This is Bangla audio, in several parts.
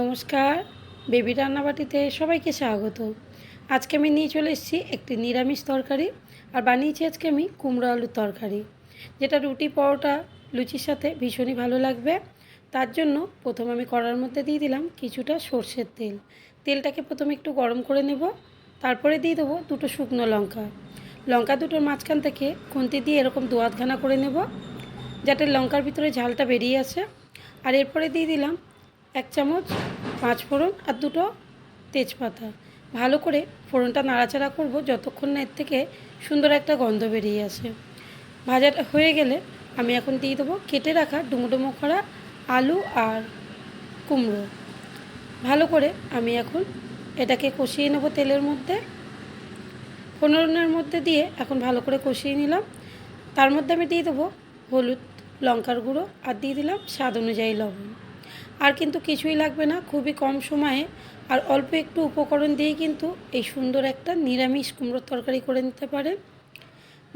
নমস্কার, বেবি রান্নাবাটিতে সবাইকে স্বাগত। আজকে আমি নিয়ে চলে এসেছি একটি নিরামিষ তরকারি আর বানিয়েছি আজকে আমি কুমড়ো আলুর তরকারি। যেটা রুটি, পরোটা, লুচির সাথে ভীষণই ভালো লাগবে। তার জন্য প্রথম আমি কড়ার মধ্যে দিয়ে দিলাম কিছুটা সর্ষের তেল। তেলটাকে প্রথমে একটু গরম করে নেব। তারপরে দিয়ে দেবো দুটো শুকনো লঙ্কা। লঙ্কা দুটোর মাঝখান থেকে খুন্তি দিয়ে এরকম দু আধখানা করে নেব, যাতে লঙ্কার ভিতরে ঝালটা বেরিয়ে আসে। আর এরপরে দিয়ে দিলাম এক চামচ পাঁচ ফোড়ন আর দুটো তেজপাতা। ভালো করে ফোড়নটা নাড়াচাড়া করব যতক্ষণ না এর থেকে সুন্দর একটা গন্ধ বেরিয়ে আসে। ভাজাটা হয়ে গেলে আমি এখন দিয়ে দেবো কেটে রাখা ডুমো করা আলু আর কুমড়ো। ভালো করে আমি এখন এটাকে কষিয়ে নেব তেলের মধ্যে। ফোড়নের মধ্যে দিয়ে এখন ভালো করে কষিয়ে নিলাম। তার মধ্যে আমি দিয়ে দেবো হলুদ লঙ্কার গুঁড়ো আর দিয়ে দিলাম স্বাদ অনুযায়ী লবণ। আর কিন্তু কিছুই লাগবে না, খুবই কম সময়ে। আর অল্প একটু উপকরণ দিয়েই কিন্তু এই সুন্দর একটা নিরামিষ কুমড়োর তরকারি করে নিতে পারে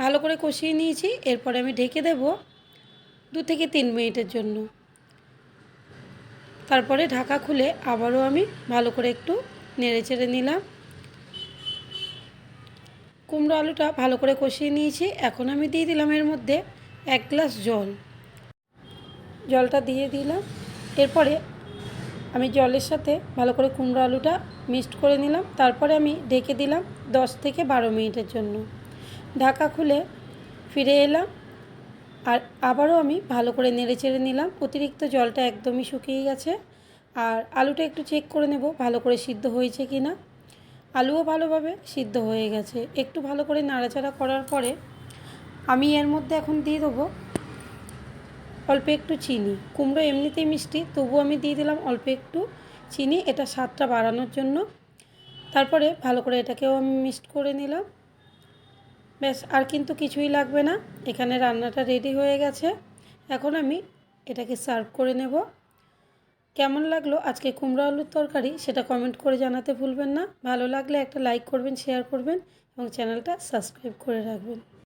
ভালো করে কষিয়ে নিয়েছি, এরপরে আমি ঢেকে দেব দু থেকে তিন মিনিটের জন্য। তারপরে ঢাকা খুলে আবারও আমি ভালো করে একটু নেড়ে চেড়ে নিলাম। কুমড়ো আলুটা ভালো করে কষিয়ে নিয়েছি, এখন আমি দিয়ে দিলাম এর মধ্যে এক গ্লাস জল। জলটা দিয়ে দিলাম। এরপরে আমি জলের সাথে ভালো করে কুমড়ো আলুটা মিক্সড করে নিলাম। তারপরে আমি ঢেকে দিলাম দশ থেকে বারো মিনিটের জন্য। ঢাকা খুলে ফিরে এলাম আর আবারও আমি ভালো করে নেড়ে চেড়ে নিলাম। অতিরিক্ত জলটা একদমই শুকিয়ে গেছে। আর আলুটা একটু চেক করে নেব ভালো করে সিদ্ধ হয়েছে কি না। আলুও ভালোভাবে সিদ্ধ হয়ে গেছে। একটু ভালো করে নাড়াচাড়া করার পরে আমি এর মধ্যে এখন দিয়ে দেবো অল্প একটু চিনি। কুমড়ো এমনিতেই মিষ্টি তবু আমি দিয়ে দিলাম অল্প একটু চিনি। এটা স্বাদটা বাড়ানোর জন্য। তারপরে ভালো করে এটাকেও আমি মিক্সড করে নিলাম। ব্যাস, আর কিন্তু কিছুই লাগবে না। এখানে রান্নাটা রেডি হয়ে গেছে। এখন আমি এটাকে সার্ভ করে নেব। কেমন লাগল আজকে কুমড়ো আলুর তরকারি সেটা কমেন্ট করে জানাতে ভুলবেন না। ভালো লাগলে একটা লাইক করবেন, শেয়ার করবেন এবং চ্যানেলটা সাবস্ক্রাইব করে রাখবেন।